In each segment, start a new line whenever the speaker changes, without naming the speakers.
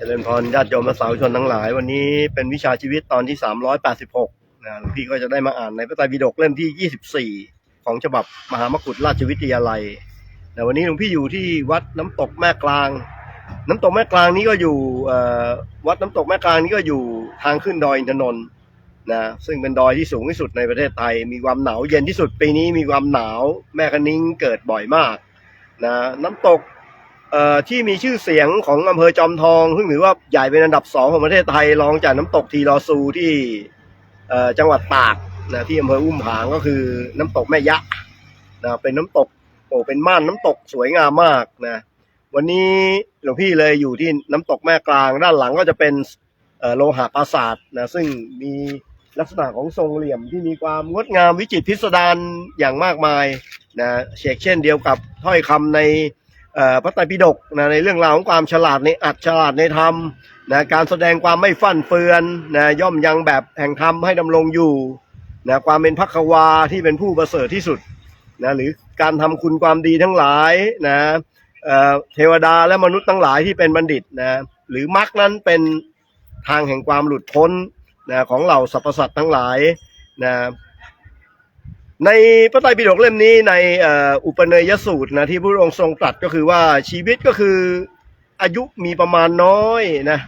เจริญพรญาติโยมและสาธุชนทั้งหลาย วันนี้เป็นวิชาชีวิตตอนที่ 386นะหลวงพี่ก็จะได้มาอ่านในพระไตรปิฎกเล่มที่ 24 ของฉบับมหามกุฏราชวิทยาลัยนะวันนี้หลวงพี่อยู่ที่วัดน้ำตกแม่กลาง น้ำตกแม่กลางนี้ก็อยู่วัดน้ำตกแม่กลางนี้ก็อยู่ทางขึ้นดอยอินทนนท์นะซึ่งเป็นดอยที่สูงที่สุดในประเทศไทย มีความหนาวเย็นที่สุดปีนี้มีความหนาวแม่คะนิ้งเกิดบ่อยมากนะน้ำตก ที่มีชื่อเสียงของอำเภอจอมทอง ซึ่งถือว่าใหญ่เป็นอันดับสองของประเทศไทยรองจากน้ำตกทีลอซูที่จังหวัดตากนะที่อำเภออุ้มผางก็คือน้ำตกแม่ยะนะเป็นน้ำตกโอ้เป็นม่านน้ำตกสวยงามมากนะวันนี้หลวงพี่เลยอยู่ที่น้ำตกแม่กลาง ด้านหลังก็จะเป็นโลหะปราสาทนะซึ่งมีลักษณะของทรงเหลี่ยมที่มีความงดงามวิจิตรพิสดารอย่างมากมายนะเชกเช่นเดียวกับถ้อยคำใน พระไตรปิฎกนะในเรื่องราวของความฉลาดในอัดฉลาดในธรรมนะการแสดงความไม่ฟั่นเฟือนนะย่อมยังแบบแห่งธรรมให้ดำรงอยู่นะความเป็นพักวาที่เป็นผู้ประเสริฐที่สุดนะหรือการทำคุณความดีทั้งหลายนะเเทวดาและมนุษย์ทั้งหลายที่เป็นบัณฑิตนะหรือมรรคนั้นเป็นทางแห่งความหลุดพ้นนะของเหล่าสรรพสัตว์ทั้งหลายนะ ในพระไตรปิฎกเล่มนี้ในอุปเนยสูตรนะที่พระองค์ทรงตรัสก็คือว่าชีวิตก็คืออายุมีประมาณน้อยนะ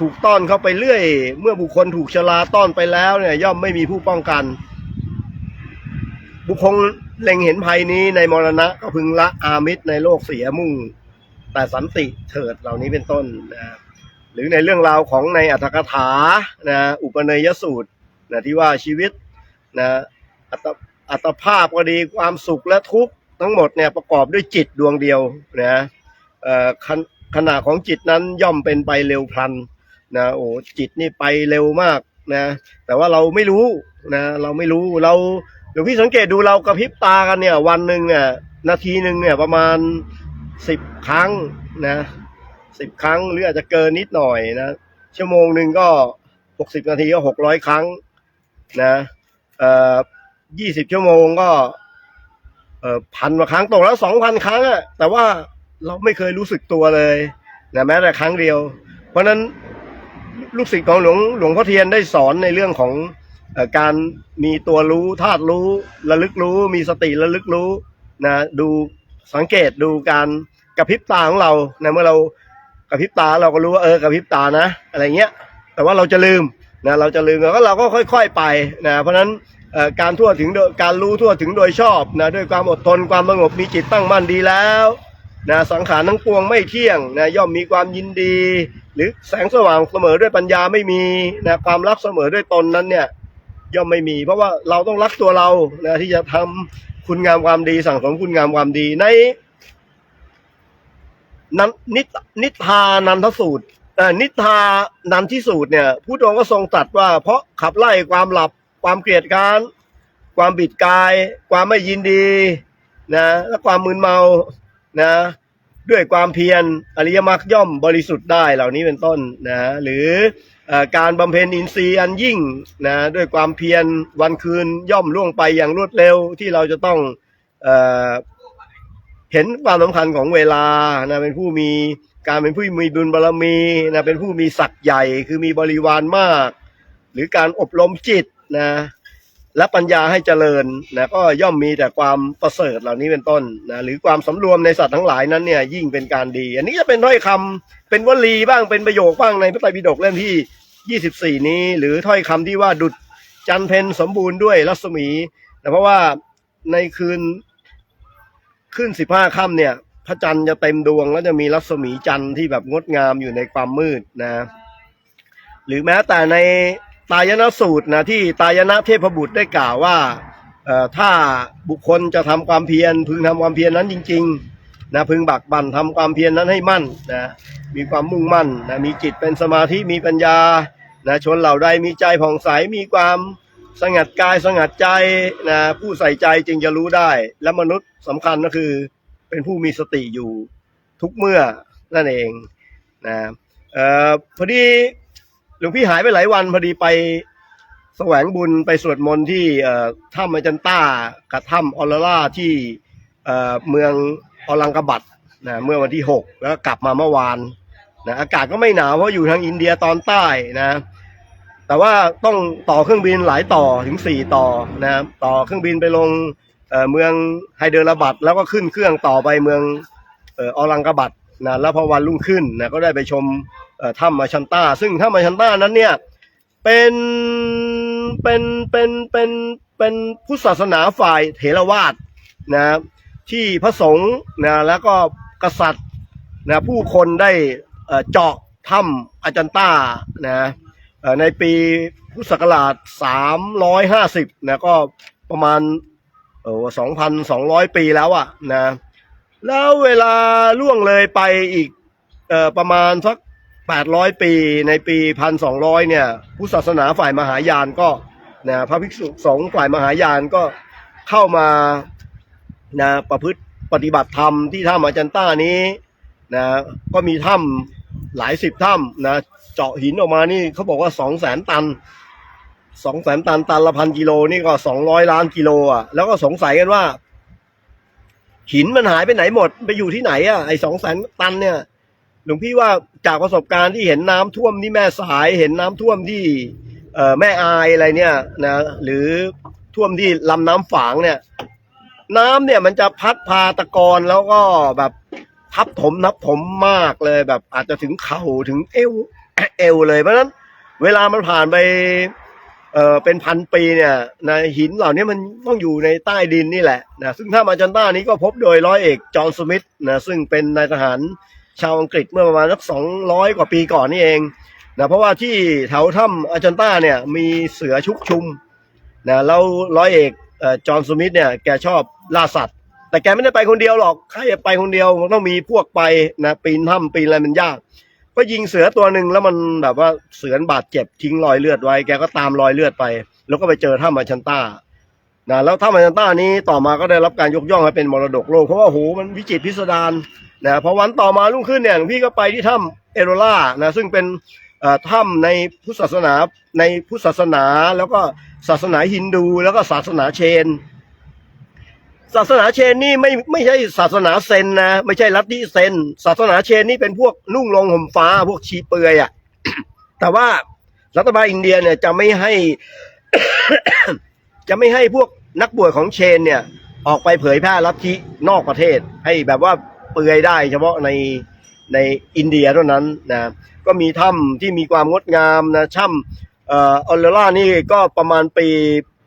ถูกต้อนเข้าไปเรื่อย เมื่อบุคคลถูกชราต้อนไปแล้วเนี่ยย่อมไม่มีผู้ป้องกัน บุคคลเล็งเห็นภัยนี้ในมรณะก็พึงละอามิตรในโลกเสียมุ่ง แต่สันติเถิดเหล่านี้เป็นต้นนะหรือในเรื่องราวของในอัตถกถานะอุปเนยสูตรนะที่ว่าชีวิตนะอัต อัตภาพก็ดีความสุขและทุกข์ทั้งหมดเนี่ยประกอบด้วยจิตดวงเดียวนะเอ่อขณขณะของจิตนั้นย่อมเป็นไปเร็วพลันนะโอ้จิตนี่ไปเร็วมากนะแต่ว่าเราไม่รู้นะเราไม่รู้เราหลวงพี่สังเกตดูเรากระพริบตากันเนี่ยวันหนึ่งเนี่ยนาทีหนึ่งเนี่ยประมาณสิบครั้งนะสิบครั้งหรืออาจจะเกินนิดหน่อยนะชั่วโมงหนึ่งก็หกสิบนาทีก็หกร้อยครั้งนะเอ่อ ยี่สิบชั่วโมงก็ เอ่อพันกว่าครั้งตกแล้วสองพันครั้งอะแต่ว่าเราไม่เคยรู้สึกตัวเลยนะแม้แต่ครั้งเดียว เพราะฉะนั้นลูกศิษย์ของหลวงหลวงพ่อเทียนได้สอนในเรื่องของอการมีตัวรู้ธาตุรู้ระลึกรู้ มีสติระลึกรู้นะดูสังเกตดูการกระพริบตาของเรานะเมื่อเรากระพริบตาเราก็รู้ว่าเออกระพริบตานะ อะไรเงี้ย แต่ว่าเราจะลืมนะเราจะลืมแล้วก็เราก็ค่อย ๆ ไปนะเพราะฉะนั้น การทั่วถึงโดยการรู้ทั่วถึงโดยชอบนะด้วยความอดทนความสงบมีจิตตั้งมั่นดีแล้วนะสังขารทั้งปวงไม่เที่ยงนะย่อมมีความยินดี หรือแสงสว่างเสมอด้วยปัญญาไม่มีนะความรักเสมอด้วยตนนั้นเนี่ยย่อมไม่มี เพราะว่าเราต้องรักตัวเรานะที่จะทำคุณงามความดีสั่งสมคุณงามความดีในนันนิทนิทานันทสูตรเอ่นิทานันทิสูตรเนี่ยผู้องก็ทรงตรัสว่าเพราะขับไล่ความหลับ ความเกลียดค้าน ความบิดกาย ความไม่ยินดีนะและความมึนเมานะด้วยความเพียรอริยมรรคย่อมบริสุทธิ์ได้เหล่านี้เป็นต้นนะหรืออการบำเพ็ญอินทรีย์อันยิ่งนะด้วยความเพียรวันคืนย่อมล่วงไปอย่างรวดเร็วที่เราจะต้องเอ่อเห็นความสำคัญของเวลานะเป็นผู้มีการเป็นผู้มีบุญบารมีนะเป็นผู้มีศักย์ใหญ่คือมีบริวารมาก หรือการอบรมจิต นะ และปัญญาให้เจริญนะก็ย่อมมีแต่ความประเสริฐเหล่านี้เป็นต้นนะหรือความสำรวมในสัตว์ทั้งหลายนั้นเนี่ยยิ่งเป็นการดี อันนี้จะเป็นถ้อยคำเป็นวลีบ้างเป็นประโยคบ้างในพระไตรปิฎกเล่มที่ 24 นี้ หรือถ้อยคำที่ว่าดุจจันเพนสมบูรณ์ด้วยรัศมีนะเพราะว่าในคืนขึ้นสิบห้าค่ำเนี่ย พระจันทร์จะเต็มดวงแล้วจะมีรัศมีจันทร์ที่แบบงดงามอยู่ในความมืดนะ หรือแม้แต่ใน ตายนสูตรนะที่ตายนะเทพบุตรได้กล่าวว่าถ้าบุคคลจะทำความเพียรพึงทำความเพียรนั้นจริงๆนะพึงบักบั่นทำความเพียรนั้นให้มั่นนะมีความมุ่งมั่นนะมีจิตเป็นสมาธิมีปัญญานะชนเหล่าใดมีใจผ่องใสมีความสงัดกายสงัดใจนะผู้ใส่ใจจึงจะรู้ได้ และมนุษย์สำคัญก็คือเป็นผู้มีสติอยู่ทุกเมื่อนั่นเองนะเอ่อพอดี ลวงพี่หายไปหลายวันพอดีไปแสวงบุญไปสวดมนต์ที่ถ้ำอาจันต้ากับถ้ำออลล่าที่เมืองออลังกบัดนะเมื่อวันที่หกแล้วกลับมาเมื่อวานนะอากาศก็ไม่หนาวเพราะอยู่ทางอินเดียตอนใต้นะแต่ว่าต้องต่อเครื่องบินหลายต่อถึงสี่ต่อนะต่อเครื่องบินไปลงเเมืองไฮเดรบัดแล้วก็ขึ้นเครื่องต่อไปเมืองออลังกาบัด นะแล้วพอวันรุ่งขึ้นนะก็ได้ไปชมถ้ำมาชันต้า ซึ่งถ้ำมาชันต้านั้นเนี่ยเป็นเป็นเป็นเป็นเป็นพุทธศาสนาฝ่ายเถรวาทนะที่พระสงฆ์นะแล้วก็กษัตริย์นะผู้คนได้เจาะถ้ำอาจันต้านะในปีพุทธศักราช 350นะก็ประมาณเออ2,200 ปีแล้วอะนะ แล้วเวลาล่วงเลยไปอีกออประมาณสัก 800 ปีในปี 1,200 เนี่ยพุทธศาสนาฝ่ายมหายานก็นะพระภิกษุสงฆ์ฝ่ายมหายานก็เข้ามานะประพฤติปฏิบัติธรรมที่ถ้ำอาจันต้านี้นะก็มีถ้ำหลายสิบถ้ำนะเจาะหินออกมานี่เขาบอกว่าสองแสนตันสองแสนตันตันละพันกิโลนี่ก็สองร้อยล้านกิโลอะแล้วก็สงสัยกันว่า หินมันหายไปไหนหมด ไปอยู่ที่ไหนอะไอ้สองแสนตันเนี่ยหลวงพี่ว่าจากประสบการณ์ที่เห็นน้ำท่วมที่แม่สายเห็นน้ำท่วมที่เอ่อแม่อายอะไรเนี่ยนะหรือท่วมที่ลำน้ำฝางเนี่ย น้ำเนี่ยมันจะพัดพาตะกอนแล้วก็แบบทับถมทับถมมากเลยแบบอาจจะถึงเข่าถึงเอวเอวเลยเพราะนั้น เวลามันผ่านไป เอ่อเป็นพันปีเนี่ยนะหินเหล่านี้มันต้องอยู่ในใต้ดินนี่แหละนะซึ่งถ้ามาจันต้านี้ก็พบโดยร้อยเอกจอห์นสมิธนะซึ่งเป็นนายทหารชาวอังกฤษเมื่อประมาณสักสองร้อยกว่าปีก่อนนี่เองนะเพราะว่าที่แถวถ้ำอาจันต้าเนี่ยมีเสือชุกชุมนะแล้วร้อยเอกเอ่อจอห์นสมิธเนี่ยแกชอบล่าสัตว์ แต่แกไม่ได้ไปคนเดียวหรอกใครจะไปคนเดียวมันต้องมีพวกไปนะปีนถ้ำปีนอะไรมันยาก ก็ยิงเสือตัวหนึ่งแล้วมันแบบว่าเสือบาดเจ็บทิ้งรอยเลือดไว้ แกก็ตามรอยเลือดไป แล้วก็ไปเจอถ้ำอาชันต้านะแล้วถ้ำอาชันต้านี้ต่อมาก็ได้รับการยกย่องให้เป็นมรดกโลกเพราะว่าโหมันวิจิตรพิสดารนะพอวันต่อมารุ่งขึ้นเนี่ยหลวงพี่ก็ไปที่ถ้ำเอโรล่านะซึ่งเป็นถ้ำในพุทธศาสนาในพุทธศาสนาแล้วก็ศาสนาฮินดู แล้วก็ศาสนาเชน ศาสนาเชนนี่ไม่ไม่ใช่ศาสนาเซนนะไม่ใช่ลัทธิเซน ศาสนาเชนนี่เป็นพวกนุ่งลงห่มฟ้าพวกชีเปลือยอะ่ะ แต่ว่ารัฐบาลอินเดียเนี่ยจะไม่ให้ จะไม่ให้พวกนักบวชของเชนเนี่ย ออกไปเผยแพร่ลัทธินอกประเทศ ให้แบบว่าเปลือยได้ เฉพาะในในอินเดียเท่านั้นนะก็มีถ้ำที่มีความงดงามนะถ้ำเอ่อออลเลล่านี่ก็ประมาณปี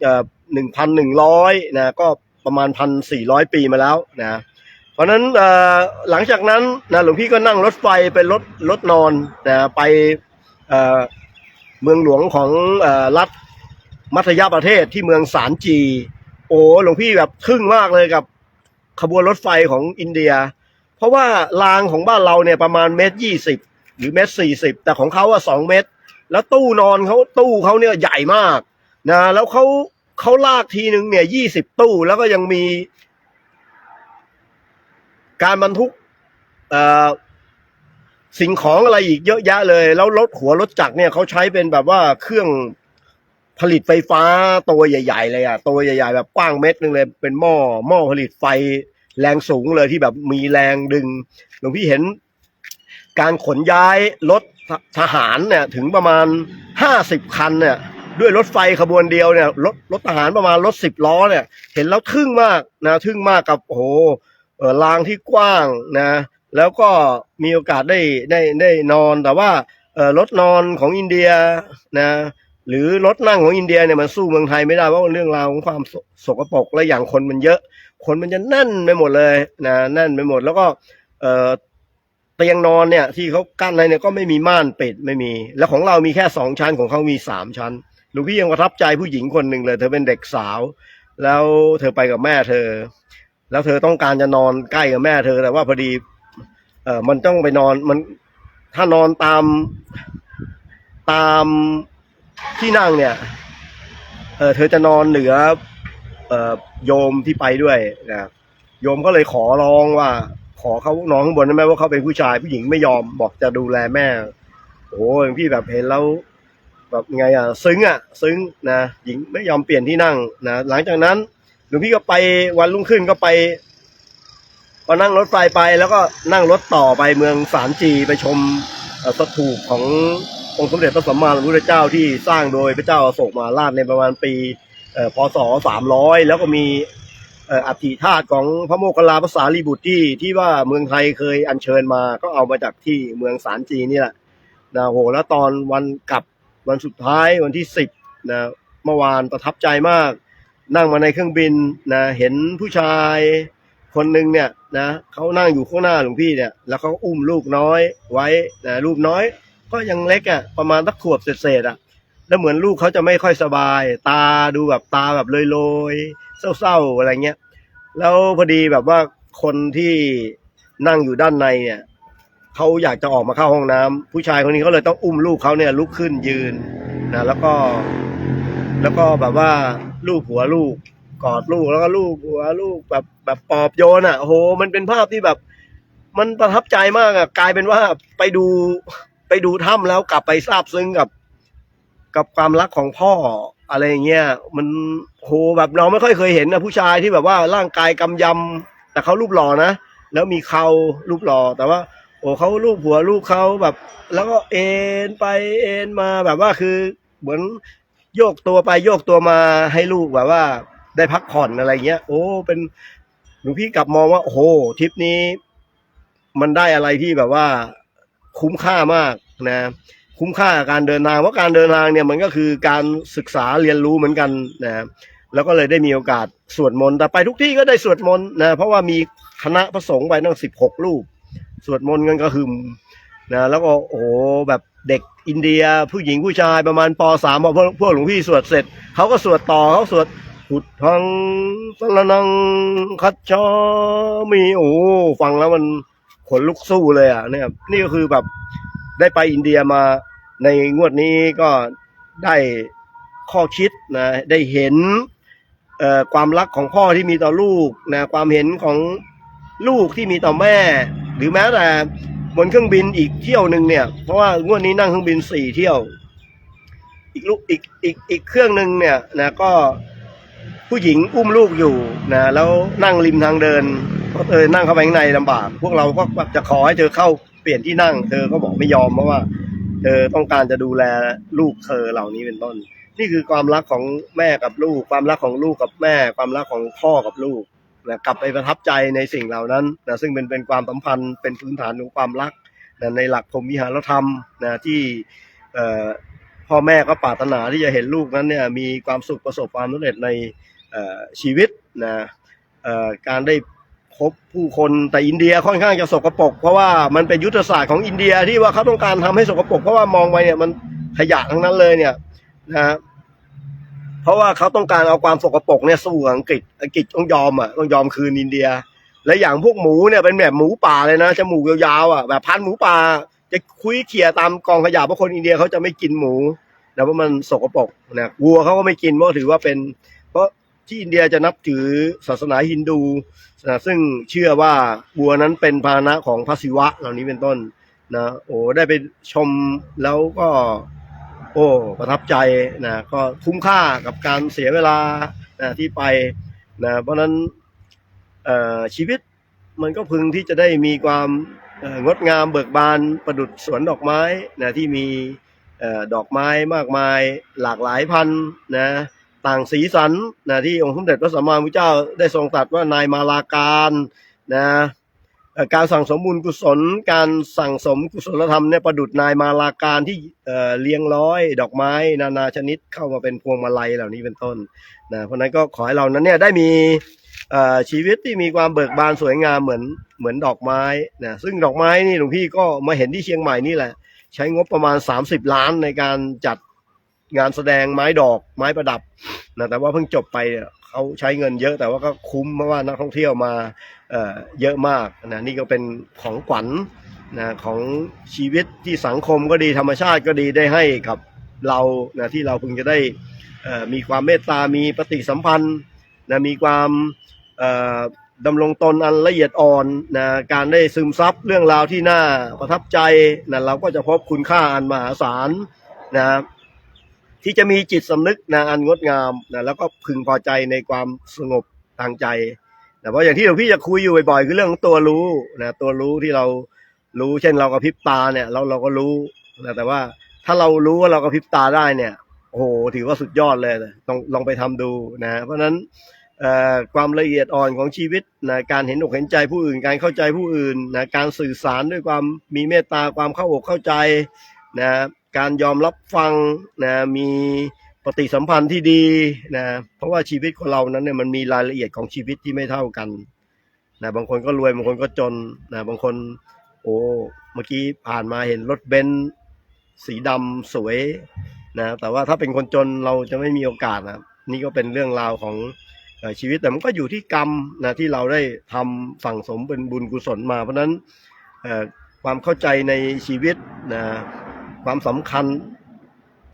เอ่อหนึ่งพันหนึ่งร้อยนะก็ ประมาณพันสี่ร้อยปีมาแล้วนะเพราะฉะนั้นหลังจากนั้นนะหลวงพี่ก็นั่งรถไฟเป็นรถรถนอนนะไปเมืองหลวงของอรัฐมัธยประเทศที่เมืองสารจี โอ้หลวงพี่แบบทึ่งมากเลยกับขบวนรถไฟของอินเดีย เพราะว่ารางของบ้านเราเนี่ยประมาณเมตรยี่สิบหรือเมตรสี่สิบแต่ของเขาอะสองเมตร แล้วตู้นอนเขาตู้เขาเนี่ยใหญ่มากนะแล้วเขา เขาลากทีหนึ่งเนี่ยยี่สิบตู้แล้วก็ยังมี การบรรทุกสิ่งของอะไรอีกเยอะแยะเลย แล้วรถหัวรถจักรเนี่ยเขาใช้เป็นแบบว่าเครื่องผลิตไฟฟ้าตัวใหญ่ ๆ เลยอะตัวใหญ่ ๆ แบบกว้างเม็ดนึงเลย เป็นหม้อหม้อผลิตไฟแรงสูงเลยที่แบบมีแรงดึงหลวงพี่เห็นการขนย้ายรถทหารเนี่ย ถึงประมาณห้าสิบคันเนี่ย ด้วยรถไฟขบวนเดียวเนี่ยรถรถทหารประมาณรถสิบล้อเนี่ย เห็นแล้วทึ่งมากนะทึ่งมากกับโอ้โหรางที่กว้างนะ แล้วก็มีโอกาสได้ได้ได้นอนแต่ว่ารถนอนของอินเดียนะหรือรถนั่งของอินเดียเนี่ยมันสู้เมืองไทยไม่ได้เพราะว่าเรื่องราวของความสสกปรกและอย่างคนมันเยอะ คนมันจะแน่นไปหมดเลยนะแน่นไปหมดแล้วก็เอ่อเตียงนอนเนี่ยที่เขากั้นอะไรเนี่ยก็ไม่มีม่านปิดไม่มี แล้วของเรามีแค่สองชั้นของเขามีสามชั้น หลวงพี่ยังประทับใจผู้หญิงคนหนึ่งเลย เธอเป็นเด็กสาว แล้วเธอไปกับแม่เธอ แล้วเธอต้องการจะนอนใกล้กับแม่เธอ แต่ว่าพอดีเออมันต้องไปนอนมันถ้านอนตามตามที่นั่งเนี่ย เออเธอจะนอนเหนือเออโยมที่ไปด้วยนะโยมก็เลยขอร้องว่า ขอเขานอนข้างบนได้ไหมว่าเขาเป็นผู้ชายผู้หญิงไม่ยอมบอกจะดูแลแม่ โอ้ยพี่แบบเห็นแล้ว แบบไงอะซึ้งอะซึ้งนะหญิงไม่ยอมเปลี่ยนที่นั่งนะหลังจากนั้นหลวงพี่ก็ไปวันรุ่งขึ้นก็ไปพอนั่งรถไฟไปแล้วก็นั่งรถต่อไปเมืองสารจีไปชมสถูปขององค์สมเด็จพระสัมมาสัมพุทธเจ้าที่สร้างโดยพระเจ้าอโศกมาราชในประมาณปีพศสามร้อยแล้วก็มีอัฐิธาตุของพระโมคคัลลาภาษาลีบุตรที่ที่ว่าเมืองไทยเคยอัญเชิญมาก็เอามาจากที่เมืองสารจีนนี่แหละนะโหแล้วตอนวันกลับ วันสุดท้ายวันที่สิบนะเมื่อวานประทับใจมาก นั่งมาในเครื่องบินนะเห็นผู้ชายคนหนึ่งเนี่ยนะเขานั่งอยู่ข้างหน้าหลวงพี่เนี่ยแล้วเขาอุ้มลูกน้อยไว้นะลูกน้อย ก็ยังเล็กอะประมาณสักขวบเศษๆอะแล้วเหมือนลูกเขาจะไม่ค่อยสบาย ตาดูแบบตาแบบลอยๆเศร้าๆอะไรเงี้ยแล้วพอดีแบบว่าคนที่นั่งอยู่ด้านในเนี่ย เขาอยากจะออกมาเข้าห้องน้ำผู้ชายคนนี้เขาเลยต้องอุ้มลูกเขาเนี่ยลุกขึ้นยืนนะแล้วก็ แล้วก็แบบว่าลูกหัวลูกกอดลูกแล้วก็ลูกหัวลูกแบบแบบปอบโยนอะโห มันเป็นภาพที่แบบ มันประทับใจมากอะกลายเป็นว่าไปดูไปดูถ้ำแล้วกลับไปซาบซึ้งกับ กับความรักของพ่ออะไรเงี้ยมันโหแบบเราไม่ค่อยเคยเห็นนะผู้ชายที่แบบว่าร่างกายกำยำแต่เขารูปหล่อนะแล้วมีเขารูปหล่อแต่ว่า อ้เขาลูกหัวลูกเขาแบบ แล้วก็เอ็นไปเอ็นมาแบบว่าคือเหมือนโยกตัวไปโยกตัวมาให้ลูกแบบว่า ได้พักผ่อนอะไรเงี้ย โอ้ เป็นหลวงพี่กลับมองว่า โอ้โหทริปนี้ มันได้อะไรที่แบบว่า คุ้มค่ามากนะ คุ้มค่ากับการเดินทางเพราะการเดินทางเนี่ยมันก็คือการศึกษาเรียนรู้เหมือนกันนะแล้วก็เลยได้มีโอกาสสวดมนต์แต่ไปทุกที่ก็ได้สวดมนต์นะเพราะว่ามีคณะพระสงฆ์ไปตั้งสิบหกรูป สวดมนต์กันก็หึมนะแล้วก็โอ้โหแบบเด็กอินเดียผู้หญิงผู้ชายประมาณปสามพอพวกหลวงพี่สวดเสร็จเขาก็สวดต่อเขาสวดพุทธังสรนังคัจฉามีโอ้ฟังแล้วมันขนลุกสู้เลยอะเนี่ยนี่ก็คือแบบได้ไปอินเดียมาในงวดนี้ก็ได้ข้อคิดนะได้เห็นเอ่อความรักของพ่อที่มีต่อลูกนะความเห็นของลูกที่มีต่อแม่ หรือแม้แต่บนเครื่องบินอีกเที่ยวหนึ่งเนี่ย เพราะว่างวดนี้นั่งเครื่องบินสี่เที่ยว อีกลูกอีกอีกอีกเครื่องหนึ่งเนี่ยนะก็ผู้หญิงอุ้มลูกอยู่นะแล้วนั่งริมทางเดินเพราะเธอนั่งเข้าไปข้างในลำบาก พวกเราก็จะขอให้เธอเข้าเปลี่ยนที่นั่ง เธอก็บอกไม่ยอมเพราะว่า เธอต้องการจะดูแลลูกเธอเหล่านี้เป็นต้น นี่คือความรักของแม่กับลูก ความรักของลูกกับแม่ ความรักของพ่อกับลูก นะกลับไปประทับใจในสิ่งเหล่านั้นนะซึ่งเป็นเป็นความสัมพันธ์เป็นพื้นฐานของความรักนะในหลักพรมวิหารธรรมนะที่พ่อแม่ก็ปรารถนาที่จะเห็นลูกนั้นเนี่ยมีความสุขประสบความสำเร็จในชีวิตนะการได้พบผู้คนแต่อินเดียค่อนข้างจะสกปรกเพราะว่ามันเป็นยุทธศาสตร์ของอินเดียที่ว่าเขาต้องการทำให้สกปรกเพราะว่ามองไปเนี่ยมันขยะทั้งนั้นเลยเนี่ยนะ เพราะว่าเขาต้องการเอาความสกปรกเนี่ยสู้อังกฤษอังกฤษต้องยอมอะต้องยอมคืนอินเดีย และอย่างพวกหมูเนี่ยเป็นแบบหมูป่าเลยนะจมูกยาวๆอะแบบพันหมูป่าจะคุยเขี่ยตามกองขยะเพราะคนอินเดียเขาจะไม่กินหมูนะเพราะมันสกปรกนะวัวเขาก็ไม่กินเพราะถือว่าเป็น เพราะที่อินเดียจะนับถือศาสนาฮินดูนะซึ่งเชื่อว่าวัวนั้นเป็นพาหนะของพระศิวะเหล่านี้เป็นต้นนะโอ้ได้ไปชมแล้วก็ โอ้ประทับใจนะก็คุ้มค่ากับการเสียเวลานะที่ไปนะเพราะนั้นชีวิตมันก็พึงที่จะได้มีความงดงามเบิกบานประดุจสวนดอกไม้นะที่มีออดอกไม้มากมายหลากหลายพันนะต่างสีสันนะที่องค์สมเด็จพระสัมมาสัมพุทธเจ้าได้ทรงตรัสว่านายมาลาการนะ การสั่งสมบุญกุศล การสั่งสมกุศลธรรมเนี่ยประดุดนายมาลาการที่เอ่อเลี้ยงร้อย ดอกไม้ นานาชนิดเข้ามาเป็นพวงมาลัยเหล่านี้เป็นต้นนะเพราะนั้นก็ขอให้เรานั้นเนี่ยได้มีเอ่อชีวิตที่มีความเบิกบานสวยงามเหมือนเหมือนดอกไม้นะซึ่งดอกไม้นี่หลวงพี่ก็มาเห็นที่เชียงใหม่นี่แหละ ใช้งบประมาณ 30 ล้านในการจัดงานแสดงไม้ดอกไม้ประดับนะแต่ว่าเพิ่งจบไป เขาใช้เงินเยอะแต่ว่าก็คุ้มเพราะว่านักท่องเที่ยวมาเยอะมากนะนี่ก็เป็นของขวัญนะของชีวิตที่สังคมก็ดีธรรมชาติก็ดีได้ให้กับเรานะที่เราพึงจะได้มีความเมตตา มีปฏิสัมพันธ์นะมีความดำรงตนอันละเอียดอ่อนนะการได้ซึมซับเรื่องราวที่น่าประทับใจนะเราก็จะพบคุณค่าอันมหาศาลนะ ที่จะมีจิตสำนึกนะอันงดงามนะแล้วก็พึงพอใจในความสงบทางใจแต่ว่าอย่างที่หลวงพี่จะคุยอยู่บ่อยๆคือเรื่องของตัวรู้นะตัวรู้ที่เรารู้เช่นเรากระพริบตาเนี่ย เราเราก็รู้นะแต่ว่าถ้าเรารู้ว่าเรากระพริบตาได้เนี่ยโอ้โหถือว่าสุดยอดเลยลองลองไปทำดูนะเพราะฉะนั้นเอ่อความละเอียดอ่อนของชีวิตนะการเห็นอกเห็นใจผู้อื่น การเข้าใจผู้อื่นนะการสื่อสารด้วยความมีเมตตาความเข้าอกเข้าใจนะ การยอมรับฟังนะมีปฏิสัมพันธ์ที่ดีนะเพราะว่าชีวิตของเรานั้นเนี่ยมันมีรายละเอียดของชีวิตที่ไม่เท่ากันนะบางคนก็รวยบางคนก็จนนะบางคน โอ้เมื่อกี้ผ่านมาเห็นรถเบนซ์สีดำสวยนะแต่ว่าถ้าเป็นคนจนเราจะไม่มีโอกาสนะนี่ก็เป็นเรื่องราวของชีวิตแต่มันก็อยู่ที่กรรมนะที่เราได้ทำสั่งสมเป็นบุญกุศลมา เพราะฉะนั้นเอ่อความเข้าใจในชีวิตนะ ความสำคัญ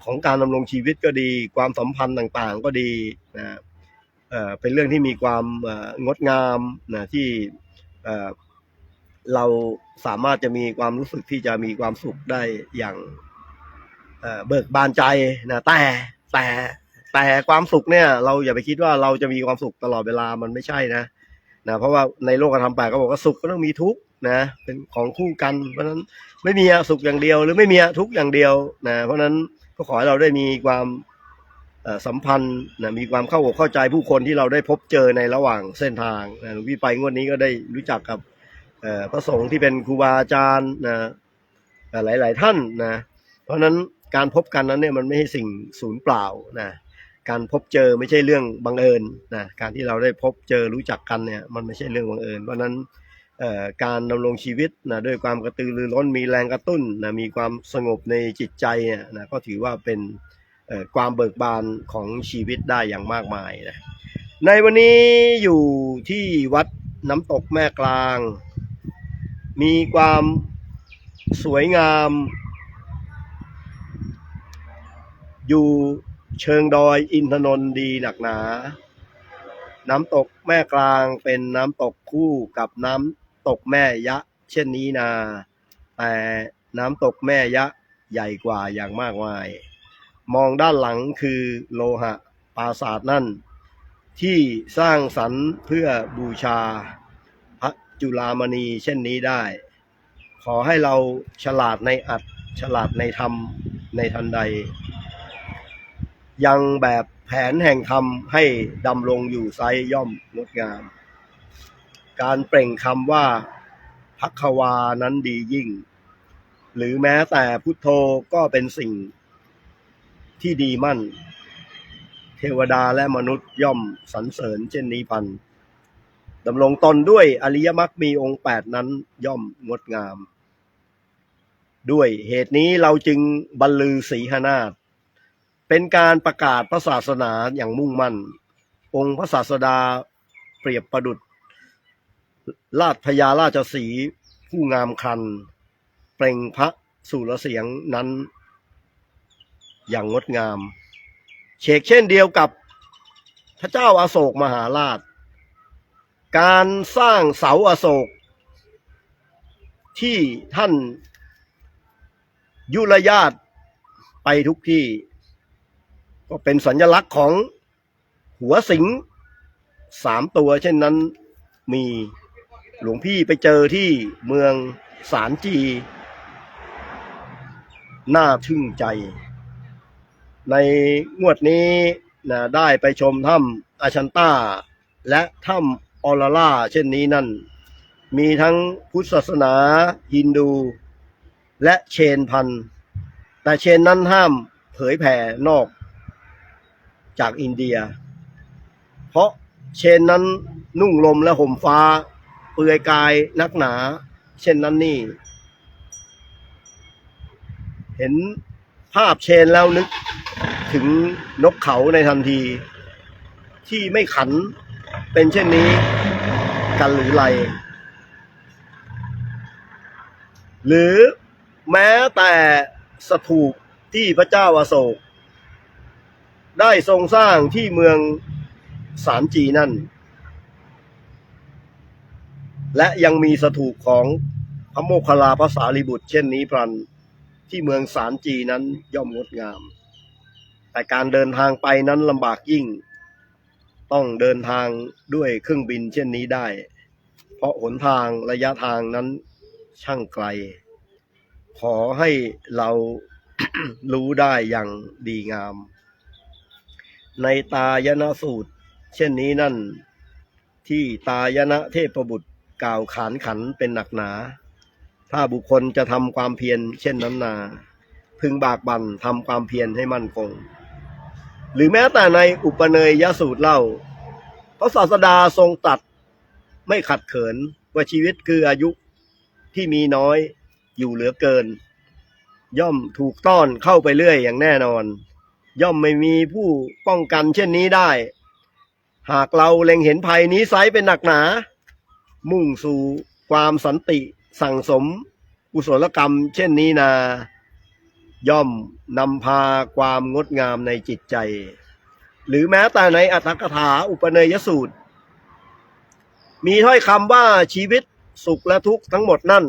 ของการดำรงชีวิตก็ดี ความสัมพันธ์ต่างๆก็ดีนะเอ่อเป็นเรื่องที่มีความงดงามนะที่เอ่อเราสามารถจะมีความรู้สึกที่จะมีความสุขได้อย่างเอ่อเบิกบานใจนะแต่แต่แต่ความสุขเนี่ย เราอย่าไปคิดว่าเราจะมีความสุขตลอดเวลามันไม่ใช่นะนะเพราะว่าในโลกธรรมแปดก็บอกว่าสุขก็ต้องมีทุกข์ นะเป็นของคู่กัน เพราะฉะนั้นไม่มีสุขอย่างเดียว หรือไม่มีทุกข์อย่างเดียวนะเพราะฉะนั้นก็ขอให้เราได้มีความสัมพันธ์นะมีความเข้าอกเข้าใจผู้คนที่เราได้พบเจอในระหว่างเส้นทางนะหลวงพี่ไปงวดนี้ก็ได้รู้จักกับพระสงฆ์ที่เป็นครูบาอาจารย์นะหลาย ๆ ท่านนะเพราะฉะนั้นการพบกันนั้นเนี่ยมันไม่ใช่สิ่งสูญเปล่านะการพบเจอไม่ใช่เรื่องบังเอิญนะการที่เราได้พบเจอรู้จักกันเนี่ยมันไม่ใช่เรื่องบังเอิญเพราะนั้น การดำรงชีวิตนะด้วยความกระตือรือร้นมีแรงกระตุ้นนะมีความสงบในจิตใจเนี่ยนะก็ถือว่าเป็นความเบิกบานของชีวิตได้อย่างมากมายนะในวันนี้อยู่ที่วัดน้ำตกแม่กลาง มีความสวยงาม อยู่เชิงดอยอินทนนท์ดีหนักหนา น้ำตกแม่กลางเป็นน้ำตกคู่กับน้ำ ตกแม่ยะ เช่นนี้นา แต่น้ำตกแม่ยะใหญ่กว่าอย่างมากมาย มองด้านหลังคือโลหะปราสาทนั่น ที่สร้างสรรค์เพื่อบูชาพระจุลามณีเช่นนี้ได้ ขอให้เราฉลาดในอัดฉลาดในธรรมในทันใด ยังแบบแผนแห่งธรรมให้ดำรงอยู่ไซย่อมงดงาม การเปล่งคำว่าพักวานั้นดียิ่ง หรือแม้แต่พุทโธก็เป็นสิ่งที่ดีมั่น เทวดาและมนุษย์ย่อมสรรเสริญเช่นนี้พันดำรงตนด้วยอริยมรรคมีองค์แปดนั้นย่อมงดงาม ด้วยเหตุนี้เราจึงบรรลือสีหนาฏเป็นการประกาศพระศาสนาอย่างมุ่งมั่น องค์พระศาสดาเปรียบประดุจ ราชพญาราชสีผู้งามคัน เปล่งพระสุรเสียงนั้น อย่างงดงาม เชกเช่นเดียวกับพระเจ้าอาโศกมหาราช การสร้างเสาอโศก ที่ท่านยุรญาตไปทุกที่ ก็เป็นสัญลักษณ์ของหัวสิงสามตัวเช่นนั้นมี หลวงพี่ไปเจอที่เมืองสารจี น่าทึ่งใจ ในงวดนี้นะได้ไปชมถ้ำอาชันต้า และถ้ำออลาล่า เช่นนี้นั่น มีทั้งพุทธศาสนาฮินดู และเชนพัน แต่เชนนั้นห้ามเผยแผ่นอกจากอินเดีย เพราะเชนนั้นนุ่งลมและห่มฟ้า เปลือยกายนักหนา เช่นนั้นนี่ เห็นภาพเชนแล้วนึกถึงนกเขาในทันที ที่ไม่ขันเป็นเช่นนี้ กันหรือไร หรือแม้แต่สถูปที่พระเจ้าอาโศก ได้ทรงสร้างที่เมืองสารจีนั่น และยังมีสถูปของพระโมคคัลลาภาษาลิบุตร เช่นนี้พรันที่เมืองสารจีนั้นย่อมงดงาม แต่การเดินทางไปนั้นลำบากยิ่ง ต้องเดินทางด้วยเครื่องบินเช่นนี้ได้ เพราะหนทางระยะทางนั้นช่างไกล ขอให้เรารู้ได้อย่างดีงาม ในตายนะสูตร เช่นนี้นั่น ที่ตายนะเทพบุตร กล่าวขานขันเป็นหนักหนา ถ้าบุคคลจะทำความเพียรเช่นนั้นนา พึงบากบั่นทำความเพียรให้มั่นคง หรือแม้แต่ในอุปเนยยสูตรเล่า พระศาสดาทรงตัดไม่ขัดเขินว่าชีวิตคืออายุที่มีน้อยอยู่เหลือเกิน ย่อมถูกต้อนเข้าไปเรื่อยอย่างแน่นอน ย่อมไม่มีผู้ป้องกันเช่นนี้ได้ หากเราเล็งเห็นภัยนี้ไซเป็นหนักหนา มุ่งสู่ความสันติสั่งสมกุศลกรรม เช่นนี้นา ย่อมนำพาความงดงามในจิตใจ หรือแม้แต่ในอัตถกถาอุปเนยสูตร มีถ้อยคำว่าชีวิตสุขและทุกข์ทั้งหมดนั่น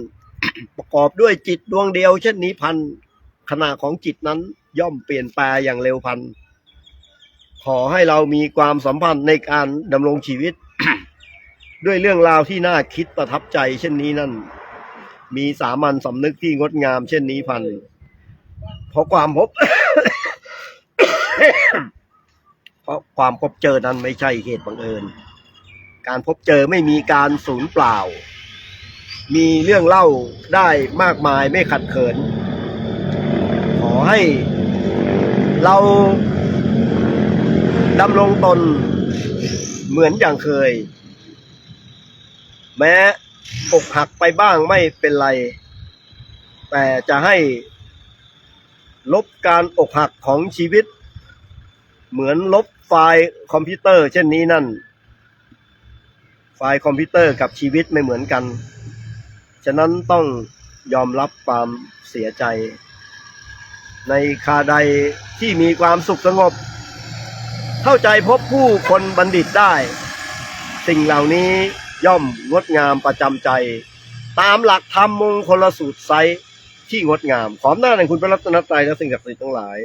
ประกอบด้วยจิตดวงเดียว เช่นนี้พันขณะของจิตนั้นย่อมเปลี่ยนแปลงอย่างเร็วพันขอให้เรามีความสัมพันธ์ในการดำรงชีวิต ด้วยเรื่องราวที่น่าคิดประทับใจ เช่นนี้นั่น มีสามัญสำนึกที่งดงาม เช่นนี้พันเพราะความพบ เพราะความพบเจอนั้นไม่ใช่เหตุบังเอิญ การพบเจอไม่มีการสูญเปล่า มีเรื่องเล่าได้มากมายไม่ขัดเขิน ขอให้เราดำรงตนเหมือนอย่างเคย แม้อกหักไปบ้างไม่เป็นไร แต่จะให้ลบการอกหักของชีวิต เหมือนลบไฟล์คอมพิวเตอร์เช่นนี้นั่น ไฟล์คอมพิวเตอร์กับชีวิตไม่เหมือนกัน ฉะนั้นต้องยอมรับความเสียใจ ในคาใดที่มีความสุขสงบ เข้าใจพบผู้คนบัณฑิตได้ สิ่งเหล่านี้ ย่อมงดงามประจำใจ ตามหลักธรรมมงคลสูตรไซส์ที่งดงามขออำนาแห่งคุณพระรัตนตรัยและสิ่งศักดิ์สิทธิ์ทั้งหลาย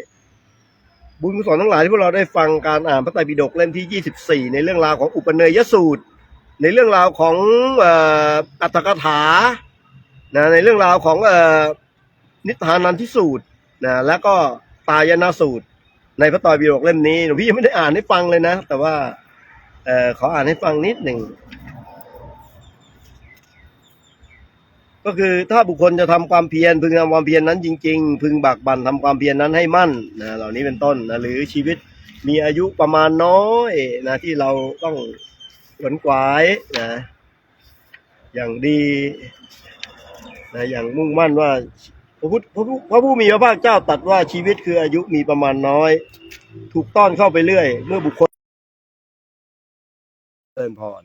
บุญกุศลทั้งหลายที่พวกเราได้ฟังการอ่านพระไตรปิฎกเล่มที่ 24 ในเรื่องราวของอุปเนยสูตร ในเรื่องราวของอัตถกถานะในเรื่องราวของอนิทานันทิสูตรนะแล้วก็ตายนาสูตร ในพระไตรปิฎกเล่มนี้หลวงพี่ยังไม่ได้อ่านให้ฟังเลยนะ แต่ว่าอขออ่านให้ฟังนิดหนึ่ง ก็คือถ้าบุคคลจะทำความเพียรพึงทำความเพียรนั้นจริง ๆ พึงบากบั่นทำความเพียรนั้นให้มั่นนะเหล่านี้เป็นต้นนะหรือชีวิตมีอายุประมาณน้อยนะที่เราต้องขวนขวายนะอย่างดีนะอย่างมุ่งมั่นว่าพระพุทธพระผู้พระผู้มีพระภาคเจ้าตัดว่าชีวิตคืออายุมีประมาณน้อย ถูกต้อนเข้าไปเรื่อย เมื่อบุคคลเดินพร